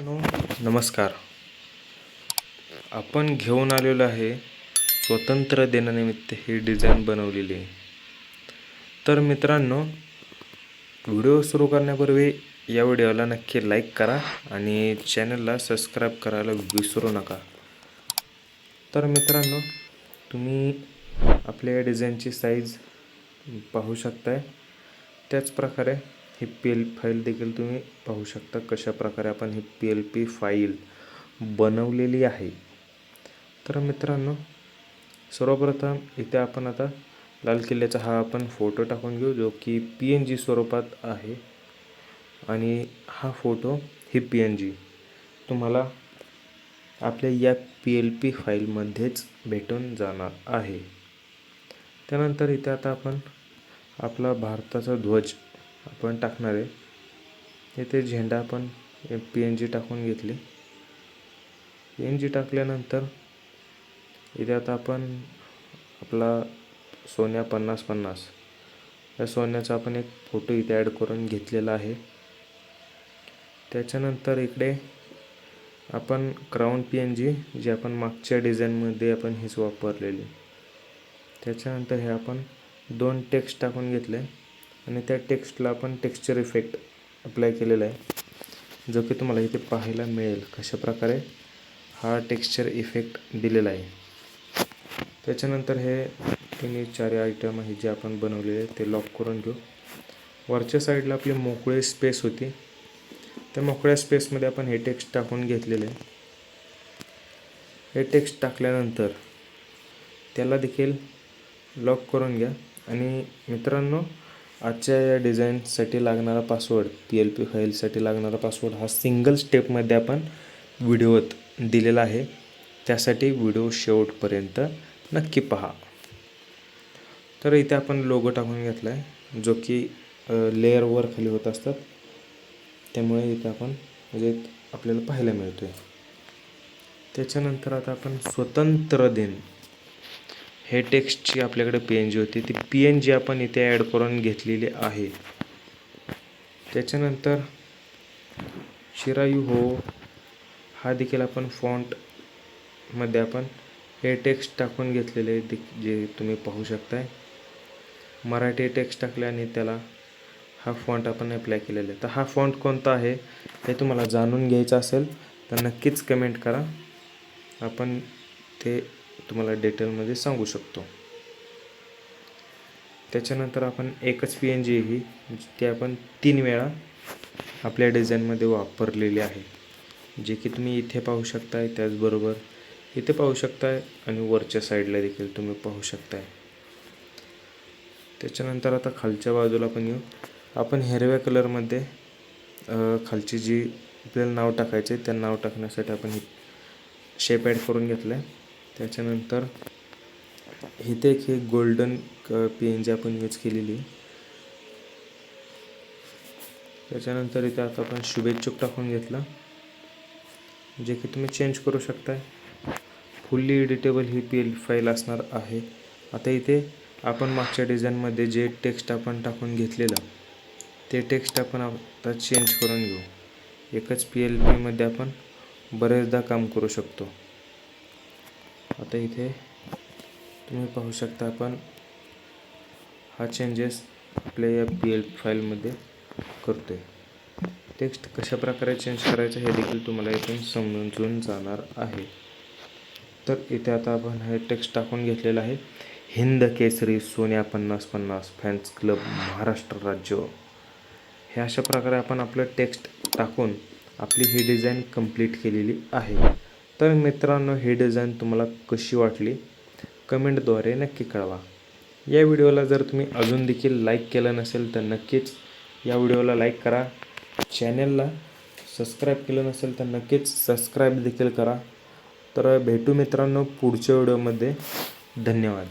मित्रांनो नमस्कार. आपण घेऊन आलेलो आहे स्वतंत्र दिनानिमित्त ही डिझाईन बनवलेली. आहे तर मित्रांनो व्हिडिओ सुरू करण्यापूर्वी या व्हिडिओला नक्की लाईक करा आणि चॅनलला सबस्क्राईब करायला विसरू नका. तर मित्रांनो तुम्ही आपल्या या डिझाईनची साईज पाहू शकताय. त्याचप्रकारे ही पी एल फाईल देखील तुम्ही पाहू शकता कशा प्रकारे आपण ही पी एल पी फाईल बनवलेली आहे. तर मित्रांनो सर्वप्रथम इथे आपण आता लाल किल्ल्याचा हा आपण फोटो टाकून घेऊ जो की पी एन जी स्वरूपात आहे. आणि हा फोटो ही पी एन जी तुम्हाला आपल्या या पी एल पी फाईलमध्येच भेटून जाणार आहे. त्यानंतर इथे आता आपण आपला भारताचा ध्वज आपण टाकणार आहे. इथे झेंडा आपण पी एन जी टाकून घेतली. पी एन जी टाकल्यानंतर इथे आता आपण आपला सोन्या पन्नास पन्नास. या सोन्याचा आपण एक फोटो इथे ॲड करून घेतलेला आहे. त्याच्यानंतर इकडे आपण क्राऊन पी एन जी जे आपण मागच्या डिझाईनमध्ये आपण हेच वापरलेली. त्याच्यानंतर हे आपण दोन टेक्स्ट टाकून घेतले. आणि त्या टेक्स्टला आपण टेक्स्चर इफेक्ट अप्लाय केलेला आहे. जो की तुम्हाला इथे पाहायला मिळेल कशा प्रकारे हा टेक्स्चर इफेक्ट दिलेला आहे. त्याच्यानंतर हे तिन्ही चार आयटम आहे जे आपण बनवलेले ते लॉक करून घेऊ. वरच्या साईडला आपली मोकळी स्पेस होती. त्या मोकळ्या स्पेसमध्ये आपण हे टेक्स्ट टाकून घेतलेले आहे. हे टेक्स्ट टाकल्यानंतर त्याला देखील लॉक करून घ्या. आणि मित्रांनो आजच्या या डिझाईनसाठी लागणारा पासवर्ड पी एल पी फाईलसाठी लागणारा पासवर्ड हा सिंगल स्टेपमध्ये आपण व्हिडिओत दिलेला आहे. त्यासाठी व्हिडिओ शेवटपर्यंत नक्की पहा. तर इथे आपण लोगो टाकून घेतला आहे जो की लेअरवर खाली होत असतात. त्यामुळे इथे आपण म्हणजे आपल्याला पाहायला मिळतो आहे त्याच्यानंतर आता आपण स्वतंत्र दिन हे टेक्स्टची आपल्याकडे पी एन जी होती. ती पी एन जी आपण इथे ॲड करून घेतलेली आहे. त्याच्यानंतर शिरायू हो हा देखील आपण फॉन्टमध्ये आपण हे टेक्स्ट टाकून घेतलेले जे तुम्ही पाहू शकताय. मराठी टेक्स्ट टाकले आणि त्याला हा फॉन्ट आपण अप्लाय केलेला आहे. तर हा फॉन्ट कोणता आहे हे तुम्हाला जाणून घ्यायचं असेल तर नक्कीच कमेंट करा. आपण ते तुम्हाला डिटेलमध्ये सांगू शकतो. त्याच्यानंतर आपण एकच पी एन जी ही ती आपण तीन वेळा आपल्या डिझाईनमध्ये वापरलेली आहे. जे की तुम्ही इथे पाहू शकताय त्याचबरोबर इथे पाहू शकताय आणि वरच्या साईडला देखील तुम्ही पाहू शकताय. त्याच्यानंतर आता खालच्या बाजूला पण येऊ. आपण हिरव्या कलरमध्ये खालची जी आपल्याला नाव टाकायचे त्या नाव टाकण्यासाठी आपण शेप ॲड करून घेतलं आहे त्याच्यानंतर इथे एक हे गोल्डन पी एन जी आपण यूज केलेली. त्याच्यानंतर इथे आता आपण शुभेच्छुक टाकून घेतला. जे की तुम्ही चेंज करू शकताय. फुल्ली एडिटेबल ही पी एल फाईल असणार आहे. आता इथे आपण मागच्या डिझाईनमध्ये जे टेक्स्ट आपण टाकून घेतलेलं ते टेक्स्ट आपण आता चेंज करून घेऊ. एकच पी एल पीमध्ये आपण बरेचदा काम करू शकतो. आता इथे तुम्ही पाहू शकता आपण हा चेंजेस आपल्या या पी एल फाईलमध्ये करतो आहे टेक्स्ट कशा प्रकारे चेंज करायचं हे देखील तुम्हाला इथून समजून जाणार आहे. तर इथे आता आपण हे टेक्स्ट टाकून घेतलेलं आहे. हिंद केसरी सोन्या पन्नास पन्नास फॅन्स क्लब महाराष्ट्र राज्य. हे अशा प्रकारे आपण आपलं टेक्स्ट टाकून आपली ही डिझाईन कंप्लीट केलेली आहे. तर मित्रांनो हे डिझाईन तुम्हाला कशी वाटली? कमेंटद्वारे नक्की कळवा. या व्हिडिओला जर तुम्ही अजून देखील लाईक केलं नसेल तर नक्कीच या व्हिडिओला लाईक करा. चॅनलला सबस्क्राईब केलं नसेल तर नक्कीच सबस्क्राईब देखील करा. तर भेटू मित्रांनो पुढच्या व्हिडिओमध्ये. धन्यवाद.